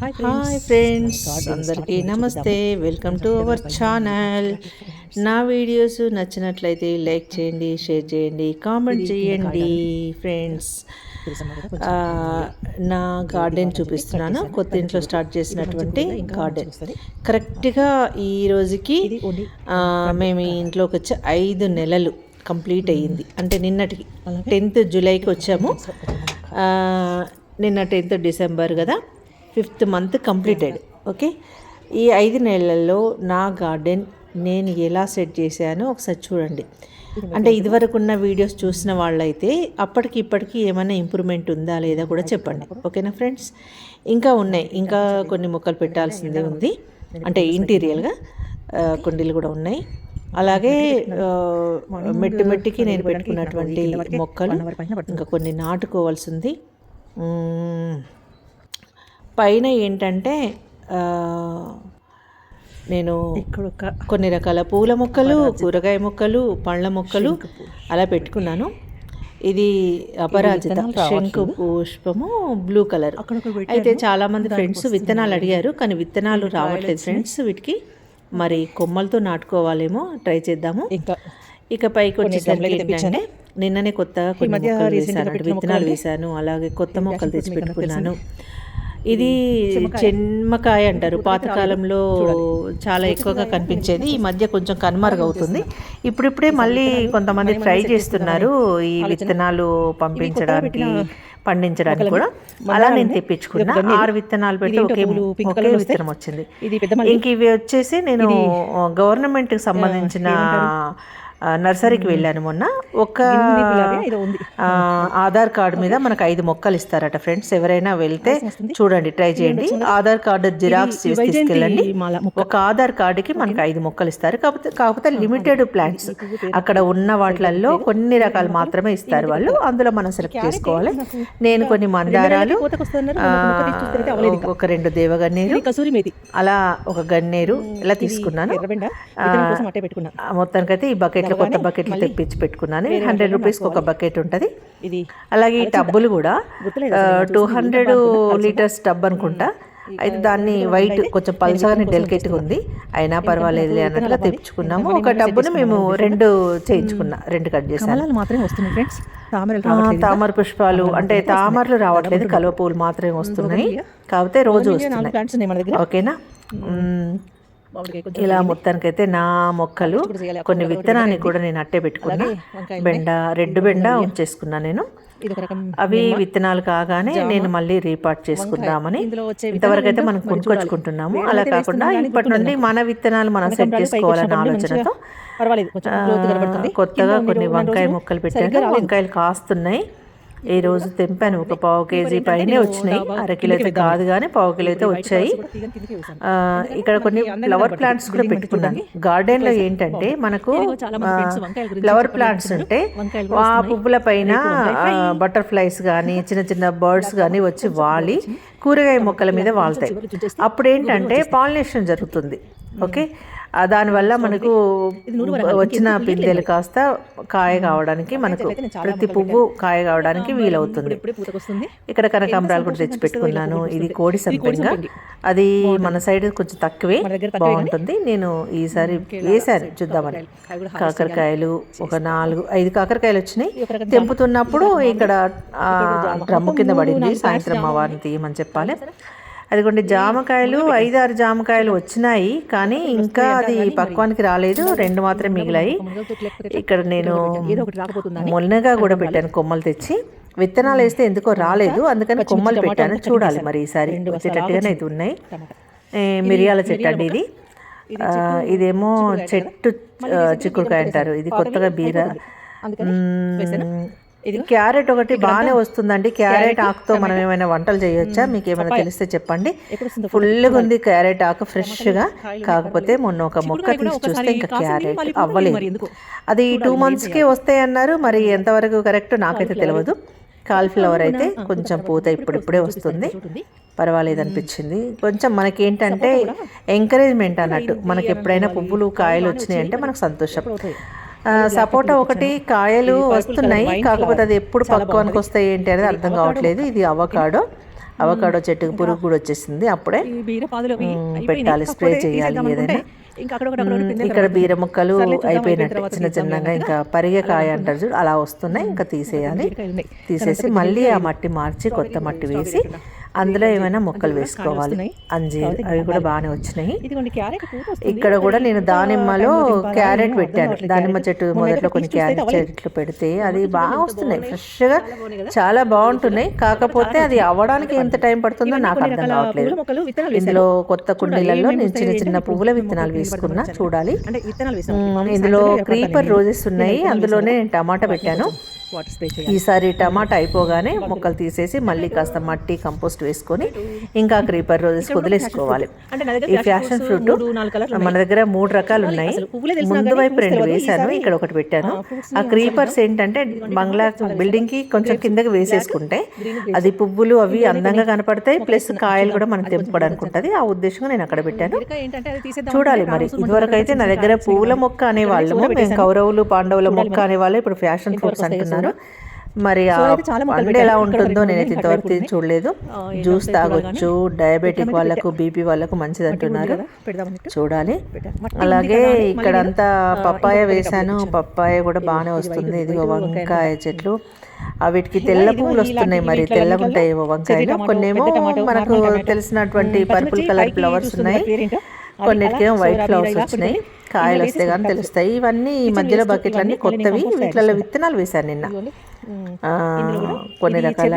Hi friends అందరికీ నమస్తే. Welcome to our channel నా వీడియోస్ నచ్చినట్లయితే లైక్ చేయండి షేర్ చేయండి కామెంట్ చేయండి ఫ్రెండ్స్ నా గార్డెన్ చూపిస్తున్నాను. కొత్త ఇంట్లో స్టార్ట్ చేసినటువంటి గార్డెన్ కరెక్ట్గా ఈ రోజుకి మేము ఇంట్లోకి వచ్చి ఐదు నెలలు కంప్లీట్ అయ్యింది. అంటే నిన్నటికి టెన్త్ జూలైకి వచ్చాము. నిన్న టెన్త్ డిసెంబర్ కదా. Fifth month completed. ఓకే? ఈ ఐదు నెలల్లో నా గార్డెన్ నేను ఎలా సెట్ చేశానో ఒకసారి చూడండి. అంటే ఇదివరకు ఉన్న వీడియోస్ చూసిన వాళ్ళైతే అప్పటికి ఇప్పటికి ఏమైనా ఇంప్రూవ్మెంట్ ఉందా లేదా కూడా చెప్పండి. ఓకేనా ఫ్రెండ్స్? ఇంకా ఉన్నాయి. ఇంకా కొన్ని మొక్కలు పెట్టాల్సిందే ఉంది. అంటే ఇంటీరియల్గా కుండీలు కూడా ఉన్నాయి. అలాగే మెట్టి మెట్టు మెట్టికి నేను పెట్టుకున్నటువంటి మొక్కలు ఇంకా కొన్ని నాటుకోవాల్సి ఉంది పైన ఏంటంటే నేను కొన్ని రకాల పూల మొక్కలు కూరగాయ మొక్కలు పళ్ళ మొక్కలు అలా పెట్టుకున్నాను. ఇది అపరాజిత శంకు పుష్పము బ్లూ కలర్. అయితే చాలా మంది ఫ్రెండ్స్ విత్తనాలు అడిగారు కానీ విత్తనాలు రావట్లేదు ఫ్రెండ్స్ వీటికి. మరి కొమ్మలతో నాటుకోవాలేమో ట్రై చేద్దాము. ఇంకా ఇక పైకి వచ్చేసరికి ఏంటంటే నిన్ననే కొత్తగా కొన్ని విత్తనాలు వేసాను అలాగే కొత్త మొక్కలు తెచ్చి పెట్టుకున్నాను. ఇది చెన్మకాయ అంటారు. పాతకాలంలో చాలా ఎక్కువగా కనిపించేది. ఈ మధ్య కొంచెం కనుమరుగవుతుంది ఇప్పుడిప్పుడే మళ్ళీ కొంతమంది ట్రై చేస్తున్నారు ఈ విత్తనాలు పంపించడానికి పండించడానికి కూడా. అలా నేను తెప్పించుకున్నా. ఆరు విత్తనాలు పెట్టి ఒకే ఒకే విత్తనం వచ్చింది. ఇంక ఇవి వచ్చేసి నేను గవర్నమెంట్కి సంబంధించిన నర్సరీకి వెళ్ళాను మొన్న. ఒక ఆధార్ కార్డు మీద మనకు ఐదు మొక్కలు ఇస్తారట ఫ్రెండ్స్. ఎవరైనా వెళ్తే చూడండి ట్రై చేయండి. ఆధార్ కార్డు జిరాక్స్ చేసి తీసుకెళ్ళండి. ఒక ఆధార్ కార్డుకి మనకు ఐదు మొక్కలు ఇస్తారు. కాకపోతే కాకపోతే లిమిటెడ్ ప్లాంట్స్. అక్కడ ఉన్న వాటిలలో కొన్ని రకాలు మాత్రమే ఇస్తారు వాళ్ళు. అందులో మనం సెలెక్ట్ చేసుకోవాలి. నేను కొన్ని మందారాలు. ఒక రెండు దేవగన్నేరు కసూరి మేతి. అలా ఒక గన్నేరు ఇలా తీసుకున్నాను. మొత్తానికైతే ఈ బకెట్లు కొత్త బకెట్లు తెప్పించి పెట్టుకున్నాను. హండ్రెడ్ రూపీస్కి ఒక బకెట్ ఉంటుంది. ఇది అలాగే ఈ టబ్బులు కూడా టూ హండ్రెడ్ లీటర్స్ టబ్ అనుకుంటా. అయితే దాన్ని వైట్ కొంచెం పల్చగానే డెలికేట్గా ఉంది. అయినా పర్వాలేదు అన్నట్టుగా తెప్పించుకున్నాము. ఒక టబ్బుని మేము రెండు చేయించుకున్నా రెండు కట్ కమలాలు మాత్రమే వస్తున్నాయి ఫ్రెండ్స్. తామర పుష్పాలు అంటే తామరలు రావట్లేదు కలువ పువ్వులు మాత్రమే వస్తున్నాయి. కాకపోతే రోజు వస్తున్నాయి. ఓకేనా? ఇలా మొత్తానికైతే నా మొక్కలు కొన్ని విత్తనాన్ని కూడా నేను అట్టే పెట్టుకున్నా. బెండ రెడ్ బెండ ఉంచేసుకున్నా నేను. అవి విత్తనాలు కాగానే నేను మళ్ళీ రీపార్ట్ చేసుకుందామని ఇంతవరకు అయితే మనం కొనుక్కొచ్చుకుంటున్నాము. అలా కాకుండా ఇప్పటి నుండి మన విత్తనాలు మనం సెట్ చేసుకోవాలన్న ఆలోచనతో కొత్తగా కొన్ని వంకాయ మొక్కలు పెట్టాను వంకాయలు కాస్తున్నాయి. ఈ రోజు తెంపాను. ఒక పావు కేజీ పైనే వచ్చినాయి. అర కిలో అయితే కాదు కానీ పావు కిలో అయితే వచ్చాయి. ఇక్కడ కొన్ని ఫ్లవర్ ప్లాంట్స్ కూడా పెట్టుకున్నాను. గార్డెన్లో ఏంటంటే మనకు ఫ్లవర్ ప్లాంట్స్ ఉంటే ఆ పువ్వుల పైన బటర్ఫ్లైస్ కానీ చిన్న చిన్న బర్డ్స్ కానీ వచ్చి వాలి. కూరగాయ మొక్కల మీద వాళ్తాయి. అప్పుడు ఏంటంటే పాలినేషన్ జరుగుతుంది. ఓకే? దానివల్ల మనకు వచ్చిన పిందెలు కాస్త కాయ కావడానికి మనకు ప్రతి పువ్వు కాయ కావడానికి వీలవుతుంది. ఇక్కడ కనకాంబరాలు కూడా తెచ్చి పెట్టుకున్నాను. ఇది కోడి సంపెంగ. అది మన సైడ్ కొంచెం తక్కువే. బాగుంటుంది. నేను ఈసారి వేసాను చూద్దామని. కాకరకాయలు ఒక నాలుగు ఐదు కాకరకాయలు వచ్చినాయి. తెంపుతున్నప్పుడు ఇక్కడ డ్రమ్ము కింద పడింది. సాయంత్రం వారిని తీయమని చెప్పాలి. అదిగోండి జామకాయలు ఐదారు జామకాయలు వచ్చినాయి కానీ ఇంకా అది పక్వానికి రాలేదు రెండు మాత్రం మిగిలాయి. ఇక్కడ నేను మొన్నగా కూడా పెట్టాను కొమ్మలు తెచ్చి. విత్తనాలు వేస్తే ఎందుకో రాలేదు అందుకని కొమ్మలు పెట్టాను. చూడాలి మరి ఈసారి వచ్చేటట్టుగానే ఇది ఉన్నాయి. మిరియాల చెట్టు అండి ఇది. ఇదేమో చెట్టు చిక్కుడుకాయ అంటారు. ఇది కొత్తగా బీర. ఇది క్యారెట్ ఒకటి బాగానే వస్తుందండి. క్యారెట్ ఆకుతో మనం ఏమైనా వంటలు చేయొచ్చా? మీకు ఏమైనా తెలిస్తే చెప్పండి. ఫుల్గా ఉంది క్యారెట్ ఆకు ఫ్రెష్గా. కాకపోతే మొన్న ఒక మొక్క తీసి చూస్తే ఇంకా క్యారెట్ అవ్వలేదు. అది టూ మంత్స్కే వస్తాయి అన్నారు. మరి ఎంతవరకు కరెక్ట్ నాకైతే తెలియదు కాలిఫ్లవర్ అయితే కొంచెం పూత ఇప్పుడిప్పుడే వస్తుంది పర్వాలేదు అనిపించింది. కొంచెం మనకి ఏంటంటే ఎంకరేజ్మెంట్ అన్నట్టు. మనకి ఎప్పుడైనా పువ్వులు కాయలు వచ్చినాయి అంటే మనకు సంతోషం. సపోటా ఒకటి కాయలు వస్తున్నాయి. కాకపోతే అది ఎప్పుడు పక్వానికి వస్తాయి ఏంటి అనేది అర్థం కావట్లేదు. ఇది అవకాడో అవకాడో చెట్టుకు పురుగు కూడా వచ్చేసింది అప్పుడే. అయిపోయినాయి. పెట్టాలి, స్ప్రే చేయాలి ఏదైనా. ఇక్కడ. బీర ముక్కలు అయిపోయినట్టు చిన్న చిన్నగా. ఇంకా పరిగె కాయ అంటారు చూడు. అలా వస్తున్నాయి. ఇంకా తీసేయాలి. తీసేసి మళ్ళీ ఆ మట్టి మార్చి కొత్త మట్టి వేసి అందులో ఏమైనా మొక్కలు వేసుకోవాలి. అంజీర్ అవి కూడా బాగానే వచ్చినాయి. ఇక్కడ కూడా నేను దానిమ్మలో? క్యారెట్ పెట్టాను. దానిమ్మ చెట్టు. మొదట్లో కొన్ని క్యారెట్ చెట్లు పెడితే అది బాగా వస్తున్నాయి. ఫ్రెష్గా చాలా బాగుంటున్నాయి. కాకపోతే అది అవ్వడానికి ఎంత టైం పడుతుందో నాకు అర్థం కావట్లేదు. ఇందులో కొత్త కుండీలలో నేను చిన్న చిన్న పువ్వుల విత్తనాలు వేసుకున్నా. చూడాలి. ఇందులో క్రీపర్ రోజెస్ ఉన్నాయి. అందులోనే నేను టమాటా పెట్టాను. వాటర్ స్ప్రే చేయాలి. ఈసారి టమాటా అయిపోగానే మొక్కలు తీసేసి మళ్ళీ కాస్త మట్టి కంపోస్ట్ వేసుకొని ఇంకా క్రీపర్ రోజెస్ వదిలేసుకోవాలి. ఈ ఫ్యాషన్ ఫ్రూట్ మన దగ్గర మూడు రకాలు ఉన్నాయి. ముందు వైపు రెండు ఈసారి ఇక్కడ ఒకటి పెట్టాను. ఆ, క్రీపర్స్ ఏంటంటే బంగ్లా బిల్డింగ్కి కొంచెం కిందకి వేసేసుకుంటే అది పువ్వులు అవి అందంగా కనపడతాయి ప్లస్ కాయలు కూడా మనకు తెంపుకోవడానికి ఉంటుంది. ఆ ఉద్దేశంగా నేను అక్కడ పెట్టాను. చూడాలి మరి. ఇదివరకు అయితే నా దగ్గర పువ్వుల మొక్క అనేవాళ్ళము మేము కౌరవులు పాండవుల మొక్క అనేవాళ్ళు ఇప్పుడు ఫ్యాషన్ ఫ్రూట్స్ అంటున్నారు. మరి మొక్కలు పండు ఎలా. ఉంటుందో నేనైతే రెండు ఇంతవరకు. చూడలేదు. జ్యూస్ తాగొచ్చు డయాబెటిక్ వాళ్ళకు బీపీ వాళ్ళకు మంచిది అంటున్నారు. చూడాలి. అలాగే ఉంది కదా అని ఇక్కడ మళ్ళీ అంతా నేను, ఆ, పప్పాయ వేశాను. పప్పాయ కూడా బాగానే వస్తుంది. ఇదిగో వంకాయ చెట్లు. వీటికి తెల్ల పువ్వులు వస్తున్నాయి మరి. తెల్లగా ఉంటాయి. వంకాయలు కొన్నేమో మనకు తెలిసినటువంటి పర్పుల్ కలర్ ఫ్లవర్స్ ఉన్నాయి. కొన్నిటికేమో వైట్ ఫ్లవర్స్ వచ్చినాయి. కాయలు వస్తే కానీ తెలుస్తాయి. ఇవన్నీ ఈ మధ్యలో బకెట్లన్నీ కొత్తవి వీటిలలో విత్తనాలు వేశాను నిన్న. కొన్ని రకాల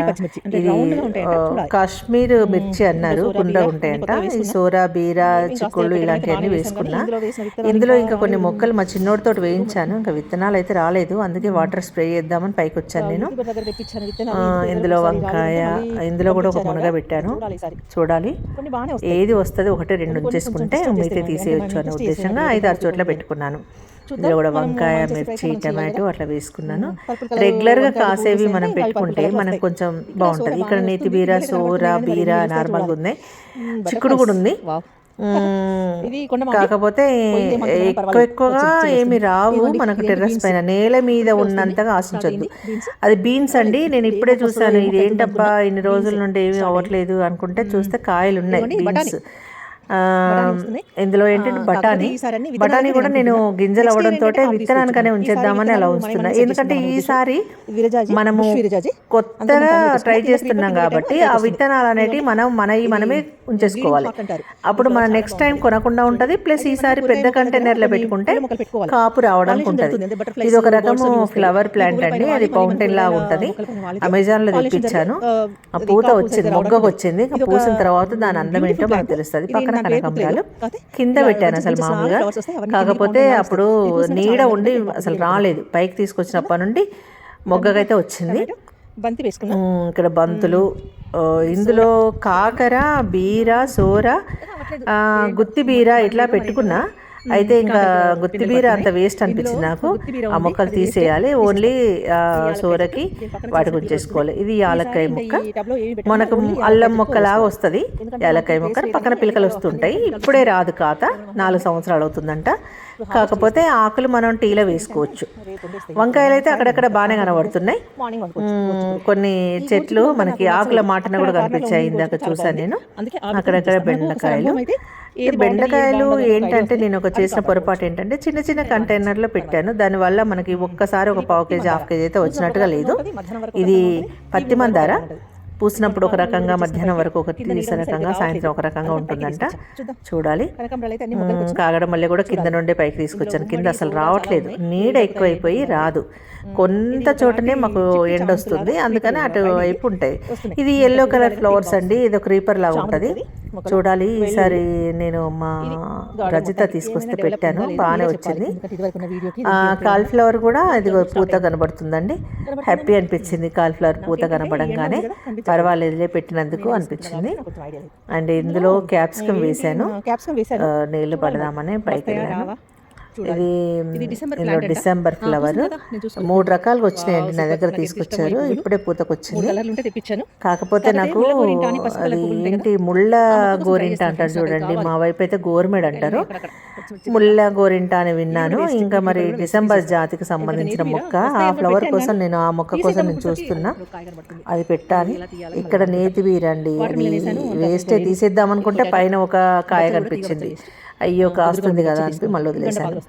కాశ్మీర్ మిర్చి అన్నారు గుండ్రగా ఉంటాయంట. ఈ సోరా బీరా చిక్కుళ్ళు ఇలాంటివన్నీ వేసుకున్నా. ఇందులో ఇంకా కొన్ని మొక్కలు మా చిన్నోడితో వేయించాను. ఇంకా విత్తనాలు అయితే రాలేదు. అందుకే వాటర్ స్ప్రే చేద్దామని పైకి వచ్చాను నేను. ఇందులో వంకాయ ఇందులో కూడా ఒక మునగ పెట్టాను. చూడాలి ఏది వస్తుంది ఒకటి రెండు ఉంచేసుకుంటే మిగతా తీసేయచ్చు అనే ఉద్దేశంగా ఐదు ఆరు చోట్ల పెట్టుకున్నాను. ఇందులో కూడా వంకాయ మిర్చి టమాటో అట్లా వేసుకున్నాను. రెగ్యులర్గా కాసేవి మనం పెట్టుకుంటే మనకు కొంచెం బాగుంటది ఇక్కడ నేతి బీర సోర బీర నార్మల్గా ఉన్నాయి చిక్కుడు కూడా ఉంది. కాకపోతే ఎక్కువ ఎక్కువగా ఏమి రావు. మనకు టెర్రస్ పైన నేల మీద ఉన్నంతగా ఆశించొద్దు. అది బీన్స్ అండి. నేను ఇప్పుడే చూసాను. ఇది ఏంటబ్బా ఇన్ని రోజుల నుండి ఏమీ అవ్వట్లేదు అనుకుంటే చూస్తే కాయలు ఉన్నాయి బీన్స్. ఇందులో ఏంటంటే బఠానీ. బఠానీ కూడా నేను గింజలు అవ్వడంతో విత్తనానికనే ఉంచేద్దామని అలా ఉంచుతున్నా. ఎందుకంటే ఈసారి మనము కొత్తగా ట్రై చేస్తున్నాం కాబట్టి ఆ విత్తనాలు అనేటివి మనం మనవి మనమే ఉంచేసుకోవాలి. అప్పుడు మనం నెక్స్ట్ టైం కొనకుండా ఉంటది. ప్లస్ ఈసారి పెద్ద కంటైనర్లో పెట్టుకుంటే మొక్కలు పెట్టుకోవాలి. కాపు రావడానికి ఉంటది. ఇది ఒక రకము ఫ్లవర్ ప్లాంట్ అండి. అది ఫౌంటైన్ లాగా ఉంటది. అమెజాన్లో తెప్పించాను. ఆ పూత వచ్చింది మొగ్గకు వచ్చింది పూసిన తర్వాత దాని అందం ఏంటో మనకు తెలుస్తుంది పక్కన కనకాంబరాలు కింద పెట్టాను అసలు మామూలుగా. కాకపోతే అప్పుడు నీడ ఉండి అసలు రాలేదు. పైకి తీసుకొచ్చినప్పటి నుండి మొగ్గకైతే వచ్చింది. బంతి వేసుకున్నా ఇక్కడ బంతులు ఇందులో కాకర బీర సోర గుత్తి బీర ఇట్లా పెట్టుకున్నా. అయితే ఇంకా గుత్తి బీర అంత వేస్ట్ అనిపించింది నాకు. ఆ మొక్కలు తీసేయాలి. ఓన్లీ సోరకి వాటికి ఉంచేసుకోవాలి ఇది యాలక్కాయ మొక్క. మనకు అల్లం మొక్కలాగా వస్తుంది. యాలక్కాయ మొక్క పక్కన పిలకలు వస్తుంటాయి. ఇప్పుడే రాదు కాత నాలుగు సంవత్సరాలు అవుతుందంట. కాకపోతే ఆకులు మనం టీలో వేసుకోవచ్చు. వంకాయలు అయితే అక్కడక్కడ బాగానే కనబడుతున్నాయి. కొన్ని చెట్లు మనకి ఆకుల మాటన కూడా కనిపించాయి ఇందాక చూసాను నేను. అక్కడక్కడ బెండకాయలు ఈ బెండకాయలు ఏంటంటే నేను ఒక చేసిన పొరపాటు ఏంటంటే చిన్న చిన్న కంటైనర్లో పెట్టాను. దానివల్ల మనకి ఒక్కసారి ఒక పావు కేజీ హాఫ్ కేజీ అయితే వచ్చినట్టుగా లేదు. ఇది పత్తి మందార? పూసినప్పుడు ఒక రకంగా మధ్యాహ్నం వరకు ఒక తీసే రకంగా సాయంత్రం ఒక రకంగా ఉంటుందంట. చూడాలి. కాగడం మళ్ళీ కూడా కింద నుండే పైకి తీసుకొచ్చాను. కింద అసలు రావట్లేదు. నీడ ఎక్కువైపోయి రాదు. కొంత చోటనే మాకు ఎండ వస్తుంది. అందుకని అటు వైపు ఉంటాయి. ఇది ఎల్లో కలర్ ఫ్లవర్స్ అండి. ఇది క్రీపర్ లాగా ఉంటుంది. చూడాలి ఈసారి నేను మా రజిత తీసుకొస్తే పెట్టాను. బాగానే వచ్చింది. కాలిఫ్లవర్ కూడా ఇదిగో పూత కనబడుతుందండి. హ్యాపీ అనిపించింది కాలిఫ్లవర్ పూత కనబడంగానే. పర్వాలేదులే పెట్టినందుకు అనిపించింది. అండ్ ఇందులో క్యాప్సికం వేశాను. నీళ్ళు పడదామని పైకి వెళ్ళాను. ఇది డిసెంబర్ ఫ్లవర్. మూడు రకాలుగా వచ్చినాయండి నా దగ్గర తీసుకొచ్చారు. ఇప్పుడే పూతకొచ్చింది కాకపోతే నాకు అది ఏంటి ముళ్ళ గోరింట అంటారు. చూడండి. మా వైపు అయితే గోర్మెడ్ అంటారు. ముళ్ళ గోరింట అని విన్నాను. ఇంకా మరి డిసెంబర్. జాతికి సంబంధించిన మొక్క ఆ ఫ్లవర్ కోసం నేను ఆ మొక్క కోసం నేను చూస్తున్నా. అది పెట్టాలి. ఇక్కడ నేతి అది అంతా వేస్టే తీసేద్దాం అనుకుంటే పైన ఒక కాయ కనిపించింది. అయ్యో కాస్తుంది కదా అని మళ్ళీ. వదిలేసాను.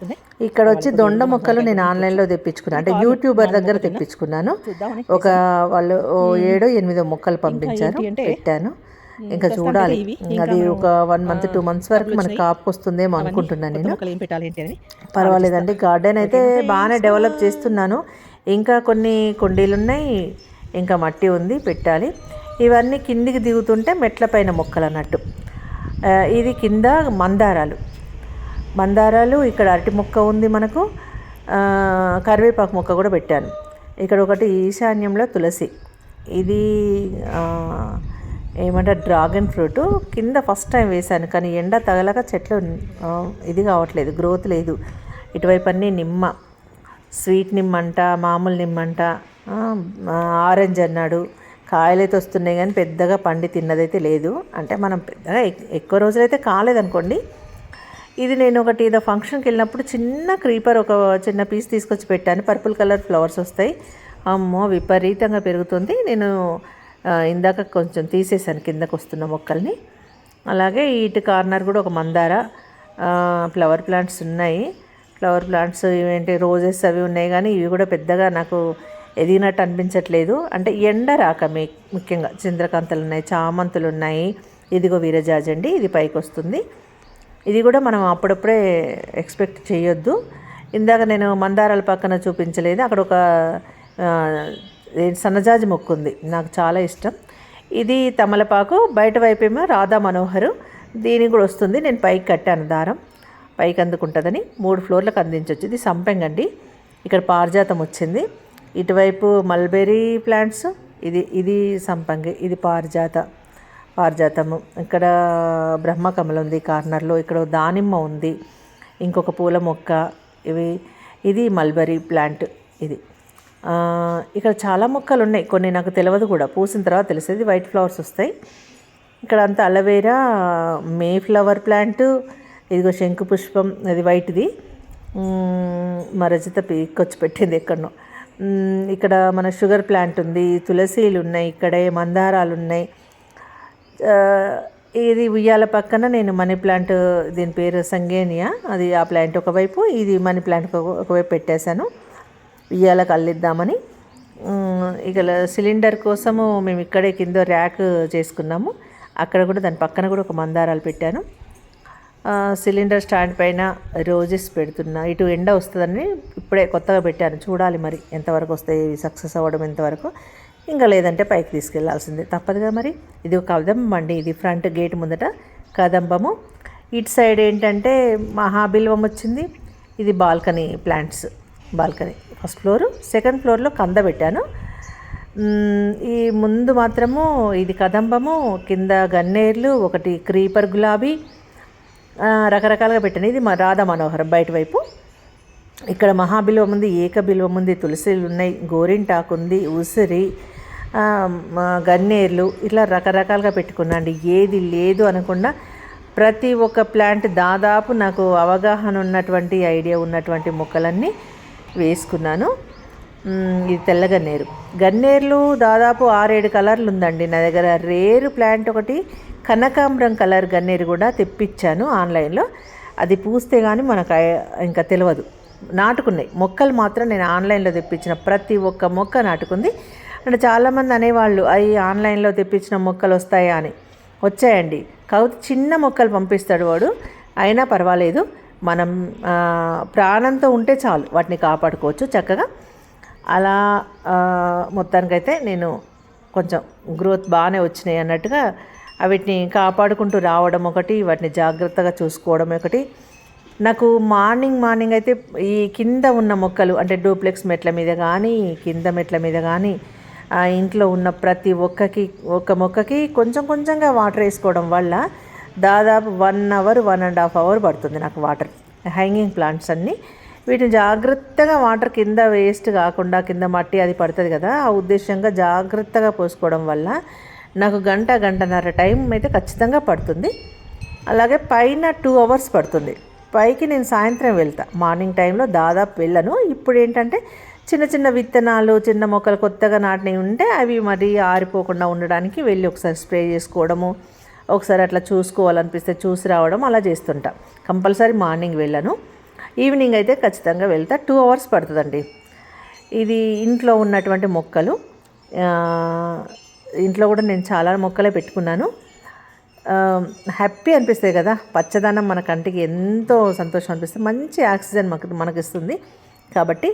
ఇక్కడ వచ్చి దొండ మొక్కలు నేను ఆన్లైన్లో తెప్పించుకున్నాను. అంటే యూట్యూబర్ దగ్గర తెప్పించుకున్నాను. ఒక వాళ్ళు ఓ ఏడో ఎనిమిదో మొక్కలు పంపించారు పెట్టాను. ఇంకా చూడాలి. అది ఒక వన్ మంత్ టూ మంత్స్ వరకు మనకు. కాపుకి వస్తుందేమో అనుకుంటున్నాను నేను. పర్వాలేదండి గార్డెన్ అయితే బాగానే డెవలప్ చేస్తున్నాను. ఇంకా కొన్ని కుండీలు ఉన్నాయి ఇంకా మట్టి ఉంది పెట్టాలి. ఇవన్నీ కిందికి దిగుతుంటే మెట్ల పైన మొక్కలు అన్నట్టు. ఇది కింద మందారాలు. మందారాలు ఇక్కడ అరటి మొక్క ఉంది మనకు. కరివేపాకు మొక్క కూడా పెట్టాను. ఇక్కడ ఒకటి ఈశాన్యంలో తులసి. ఇది ఏమంటే డ్రాగన్ ఫ్రూట్. కింద ఫస్ట్ టైం వేశాను కానీ ఎండ తగలక చెట్లు ఇది కావట్లేదు గ్రోత్ లేదు. ఇటువైపు అన్నీ నిమ్మ. స్వీట్ నిమ్మంట మామూలు నిమ్మంట ఆరెంజ్ అన్నాడు. కాయలైతే వస్తున్నాయి కానీ పెద్దగా పండి తిన్నదైతే లేదు. అంటే మనం పెద్దగా ఎక్కువ రోజులైతే కాలేదనుకోండి. ఇది నేను ఒకటి ఏదో ఫంక్షన్కి వెళ్ళినప్పుడు చిన్న క్రీపర్ ఒక చిన్న పీస్ తీసుకొచ్చి పెట్టాను. పర్పుల్ కలర్ ఫ్లవర్స్ వస్తాయి. అమ్మో విపరీతంగా పెరుగుతుంది. నేను ఇందాక కొంచెం తీసేసాను కిందకు వస్తున్న మొక్కల్ని. అలాగే ఇటు కార్నర్ కూడా ఒక మందార ఫ్లవర్ ప్లాంట్స్ ఉన్నాయి. ఫ్లవర్ ప్లాంట్స్ ఇవేంటి రోజెస్ అవి ఉన్నాయి కానీ ఇవి కూడా పెద్దగా నాకు ఎదిగినట్టు అనిపించట్లేదు. అంటే ఎండ రాక మీ ముఖ్యంగా చంద్రకాంతలు ఉన్నాయి చామంతులు ఉన్నాయి ఇదిగో వీరజాజండి ఇది పైకి వస్తుంది ఇది కూడా మనం అప్పుడప్పుడే ఎక్స్పెక్ట్ చేయొద్దు. ఇందాక నేను మందారాల పక్కన చూపించలేదు. అక్కడ ఒక సన్నజాజి మొక్క ఉంది. నాకు చాలా ఇష్టం. ఇది తమలపాకు బయట వైపేమో రాధా మనోహరు. దీనికి కూడా వస్తుంది. నేను పైకి కట్టాను దారం. పైకి అందుకుంటుందని మూడు ఫ్లోర్లకు అందించవచ్చు ఇది సంపెంగండి. ఇక్కడ పారిజాతం వచ్చింది. ఇటువైపు మల్బెరీ ప్లాంట్స్ ఇది ఇది సంపంగి ఇది పారిజాత పారిజాతము. ఇక్కడ బ్రహ్మకమలం ఉంది కార్నర్లో ఇక్కడ దానిమ్మ ఉంది ఇంకొక పూల మొక్క ఇవి ఇది మల్బరీ ప్లాంట్ ఇది. ఇక్కడ చాలా మొక్కలు ఉన్నాయి కొన్ని నాకు తెలియదు కూడా. పూసిన తర్వాత తెలిసేది వైట్ ఫ్లవర్స్ వస్తాయి. ఇక్కడ అంతా అలవేరా మే ఫ్లవర్ ప్లాంట్ ఇదిగో శంకు పుష్పం అది వైట్ది. మ్మ్, మా రజిత పీక్కొచ్చి పెట్టింది ఎక్కడనో. ఇక్కడ మన షుగర్ ప్లాంట్ ఉంది తులసీలు ఉన్నాయి ఇక్కడే మందారాలు ఉన్నాయి. ఇది ఉయ్యాల పక్కన నేను మనీ ప్లాంట్ దీని పేరు సంగేనియా. అది ఆ ప్లాంట్ ఒకవైపు ఇది మనీ ప్లాంట్ ఒకవైపు పెట్టేశాను. ఉయ్యాలకు అల్లిద్దామని. ఇక సిలిండర్ కోసము మేము ఇక్కడే కింద ర్యాక్ చేసుకున్నాము. అక్కడ కూడా దాని పక్కన కూడా ఒక మందారాలు పెట్టాను. సిలిండర్ స్టాండ్ పైన రోజెస్ పెడుతున్నా. ఇటు ఎండ వస్తుందని ఇప్పుడే కొత్తగా పెట్టాను. చూడాలి మరి ఎంతవరకు వస్తాయి సక్సెస్ అవ్వడం ఎంతవరకు. ఇంకా లేదంటే పైకి తీసుకెళ్ళాల్సిందే. తప్పదుగా మరి. ఇది ఒక కదంబం అండి ఇది ఫ్రంట్ గేట్ ముందట కదంబము. ఇటు సైడ్ ఏంటంటే మహాబిల్వం వచ్చింది. ఇది balcony plants. Balcony. First floor. Second ఫ్లోర్లో కంద పెట్టాను. ఈ ముందు మాత్రము ఇది కదంబము. కింద గన్నేర్లు ఒకటి క్రీపర్ గులాబీ రకరకాలుగా పెట్టాను ఇది మా రాధా మనోహరం బయట వైపు. ఇక్కడ మహాబిల్వం ఉంది ఏకబిల్వం ఉంది తులసిలు ఉన్నాయి గోరింటాకు ఉంది ఉసిరి గన్నేర్లు ఇట్లా రకరకాలుగా పెట్టుకున్నాండి ఏది లేదు అనకుండా ప్రతి ఒక్క ప్లాంట్ దాదాపు నాకు అవగాహన ఉన్నటువంటి ఐడియా ఉన్నటువంటి మొక్కలన్నీ వేసుకున్నాను. ఇది తెల్ల గన్నేరు. గన్నేర్లు దాదాపు ఆరేడు కలర్లు ఉందండి. నా దగ్గర రేరు ప్లాంట్ ఒకటి కనకాంబరం కలర్ గన్నేరు కూడా తెప్పించాను ఆన్లైన్లో. అది పూస్తే కానీ మనకు ఇంకా తెలియదు నాటుకున్నాయి. మొక్కలు మాత్రం నేను ఆన్లైన్లో తెప్పించిన ప్రతి ఒక్క మొక్క నాటుకుంది. అంటే చాలామంది అనేవాళ్ళు అవి ఆన్లైన్లో తెప్పించిన మొక్కలు వస్తాయా అని. వచ్చాయండి. కాకపోతే చిన్న మొక్కలు పంపిస్తాడు వాడు. అయినా పర్వాలేదు. మనం ప్రాణంతో ఉంటే చాలు. వాటిని కాపాడుకోవచ్చు చక్కగా. అలా మొత్తానికైతే నేను కొంచెం గ్రోత్ బాగానే వచ్చినాయి అన్నట్టుగా వీటిని కాపాడుకుంటూ రావడం ఒకటి వాటిని జాగ్రత్తగా చూసుకోవడం ఒకటి. నాకు మార్నింగ్ మార్నింగ్ అయితే ఈ కింద ఉన్న మొక్కలు అంటే డూప్లెక్స్ మెట్ల మీద కానీ కింద మెట్ల మీద కానీ ఆ ఇంట్లో ఉన్న ప్రతి ఒక్కకి ఒక్క మొక్కకి కొంచెం కొంచెంగా వాటర్ వేసుకోవడం వల్ల దాదాపు one hour one and half hour పడుతుంది నాకు వాటర్. హ్యాంగింగ్ ప్లాంట్స్ అన్నీ. వీటిని జాగ్రత్తగా వాటర్ కింద వేస్ట్ కాకుండా కింద మట్టి అది పడుతుంది కదా ఆ ఉద్దేశంగా జాగ్రత్తగా పోసుకోవడం వల్ల నాకు గంట గంటన్నర టైం అయితే ఖచ్చితంగా పడుతుంది. అలాగే పైన టూ అవర్స్ పడుతుంది. పైకి నేను సాయంత్రం వెళ్తా. మార్నింగ్ టైంలో దాదాపు వెళ్ళను. ఇప్పుడు ఏంటంటే చిన్న చిన్న విత్తనాలు చిన్న మొక్కలు కొత్తగా నాటినవి ఉంటే అవి మరి ఆరిపోకుండా ఉండడానికి వెళ్ళి ఒకసారి స్ప్రే చేసుకోవడము ఒకసారి అట్లా చూసుకోవాలనిపిస్తే చూసి రావడం అలా చేస్తుంటా. కంపల్సరీ మార్నింగ్ వెళ్ళను. ఈవినింగ్ అయితే ఖచ్చితంగా వెళ్తా. టూ అవర్స్ పడుతుందండి. ఇది ఇంట్లో ఉన్నటువంటి మొక్కలు. ఇంట్లో కూడా నేను చాలా మొక్కలే పెట్టుకున్నాను. హ్యాపీ అనిపిస్తాయి కదా. పచ్చదనం మన కంటికి ఎంతో సంతోషం అనిపిస్తుంది. మంచి ఆక్సిజన్ మనకు మనకు ఇస్తుంది కాబట్టి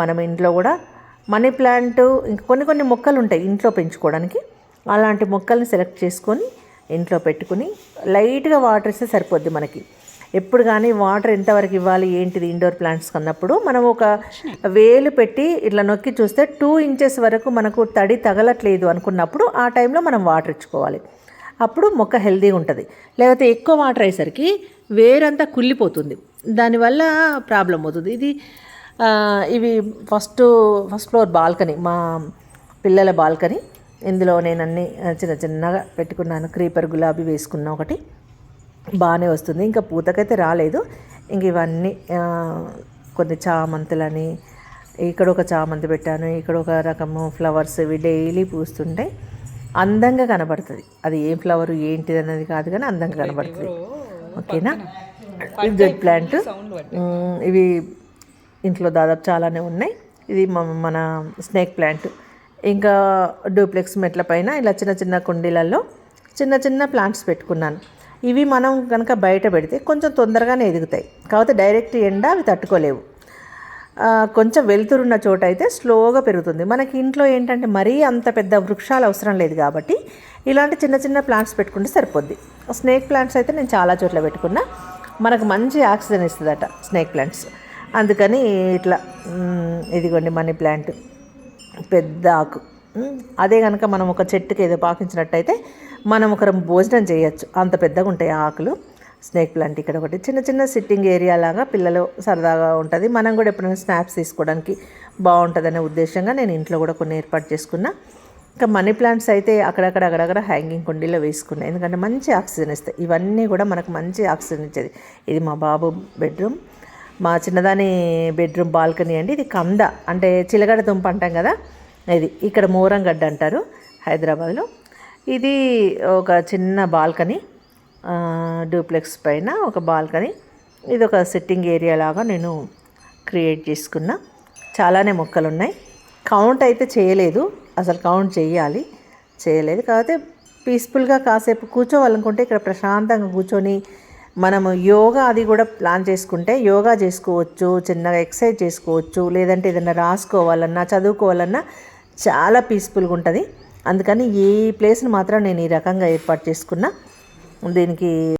మనం ఇంట్లో కూడా మనీ ప్లాంట్ ఇంకా కొన్ని కొన్ని మొక్కలు ఉంటాయి ఇంట్లో పెంచుకోవడానికి. అలాంటి మొక్కల్ని సెలెక్ట్ చేసుకొని ఇంట్లో పెట్టుకుని లైట్గా వాటర్ ఇస్తే సరిపోద్ది మనకి. ఎప్పుడు కానీ వాటర్ ఎంతవరకు ఇవ్వాలి ఏంటిది ఇండోర్ ప్లాంట్స్ కన్నప్పుడు మనం ఒక వేలు పెట్టి ఇట్లా నొక్కి చూస్తే టూ ఇంచెస్ వరకు మనకు తడి తగలట్లేదు అనుకున్నప్పుడు ఆ టైంలో మనం వాటర్ ఇచ్చుకోవాలి. అప్పుడు మొక్క హెల్దీగా ఉంటుంది. లేకపోతే ఎక్కువ వాటర్ అయ్యేసరికి వేరంతా కుళ్ళిపోతుంది. దానివల్ల ప్రాబ్లం అవుతుంది. ఇది ఇవి ఫస్ట్ ఫస్ట్ ఫ్లోర్ బాల్కనీ మా పిల్లల బాల్కనీ ఇందులో నేను అన్ని చిన్న చిన్నగా పెట్టుకున్నాను. క్రీపర్ గులాబీ వేసుకున్న ఒకటి. బాగానే వస్తుంది. ఇంకా పూతకైతే రాలేదు. ఇంక ఇవన్నీ కొన్ని చామంతులని ఇక్కడ ఒక చామంతి పెట్టాను ఇక్కడ ఒక రకము ఫ్లవర్స్ ఇవి డైలీ పూస్తుంటాయి అందంగా కనబడుతుంది. అది ఏం ఫ్లవర్ ఏంటిది అన్నది కాదు కానీ అందంగా కనబడుతుంది. ఓకేనా? Z plant. ఇవి ఇంట్లో దాదాపు చాలానే ఉన్నాయి. ఇది మన స్నేక్ ప్లాంట్. ఇంకా డూప్లెక్స్ మెట్ల పైన ఇలా చిన్న చిన్న కుండీలలో చిన్న చిన్న ప్లాంట్స్ పెట్టుకున్నాను. ఇవి మనం కనుక బయట పెడితే కొంచెం తొందరగానే ఎదుగుతాయి. కాకపోతే డైరెక్ట్ ఎండ అవి తట్టుకోలేవు. కొంచెం వెలుతురున్న చోట అయితే స్లోగా పెరుగుతుంది. మనకి ఇంట్లో ఏంటంటే మరీ అంత పెద్ద వృక్షాలు అవసరం లేదు కాబట్టి ఇలాంటి చిన్న చిన్న ప్లాంట్స్ పెట్టుకుంటే సరిపోద్ది. స్నేక్ ప్లాంట్స్ అయితే నేను చాలా చోట్ల పెట్టుకున్నా. మనకు మంచి ఆక్సిజన్ ఇస్తుందట స్నేక్ ప్లాంట్స్. అందుకని ఇట్లా ఇదిగోండి మనీ ప్లాంట్ పెద్ద ఆకు. అదే కనుక మనం ఒక చెట్టుకి ఏదో పాకించినట్టయితే మనం ఒకరం భోజనం చేయొచ్చు. అంత పెద్దగా ఉంటాయి ఆకులు. స్నేక్ ప్లాంట్ ఇక్కడ ఒకటి. చిన్న చిన్న సిట్టింగ్ ఏరియా లాగా పిల్లలు సరదాగా ఉంటుంది. మనం కూడా ఎప్పుడైనా స్నాప్స్ తీసుకోవడానికి బాగుంటుందనే ఉద్దేశంగా నేను ఇంట్లో కూడా కొన్ని ఏర్పాటు చేసుకున్నా. ఇంకా మనీ ప్లాంట్స్ అయితే అక్కడక్కడ అక్కడక్కడ హ్యాంగింగ్ కుండీలో వేసుకున్నాయి ఎందుకంటే మంచి ఆక్సిజన్ ఇస్తాయి. ఇవన్నీ కూడా మనకు మంచి ఆక్సిజన్ ఇచ్చేది. ఇది మా బాబు బెడ్రూమ్. మా చిన్నదాని బెడ్రూమ్ బాల్కనీ అండి. ఇది కంద. అంటే చిలగడ దుంప అంటాం కదా. ఇది ఇక్కడ మోరంగడ్డ అంటారు హైదరాబాద్లో. ఇది ఒక చిన్న బాల్కనీ డూప్లెక్స్ పైన ఒక బాల్కనీ. ఇది ఒక సిట్టింగ్ ఏరియా లాగా నేను క్రియేట్ చేసుకున్నా. చాలానే మొక్కలు ఉన్నాయి కౌంట్ అయితే చేయలేదు. అసలు కౌంట్ చేయాలి. చేయలేదు. కాకపోతే పీస్ఫుల్గా కాసేపు కూర్చోవాలనుకుంటే ఇక్కడ ప్రశాంతంగా కూర్చొని మనము యోగా అది కూడా ప్లాన్ చేసుకుంటే యోగా చేసుకోవచ్చు చిన్నగా ఎక్సర్సైజ్ చేసుకోవచ్చు లేదంటే ఏదైనా రాసుకోవాలన్నా చదువుకోవాలన్నా చాలా పీస్ఫుల్గా ఉంటుంది. అందుకని ఈ ప్లేస్ని మాత్రం నేను ఈ రకంగా ఏర్పాటు చేసుకున్నా. దీనికి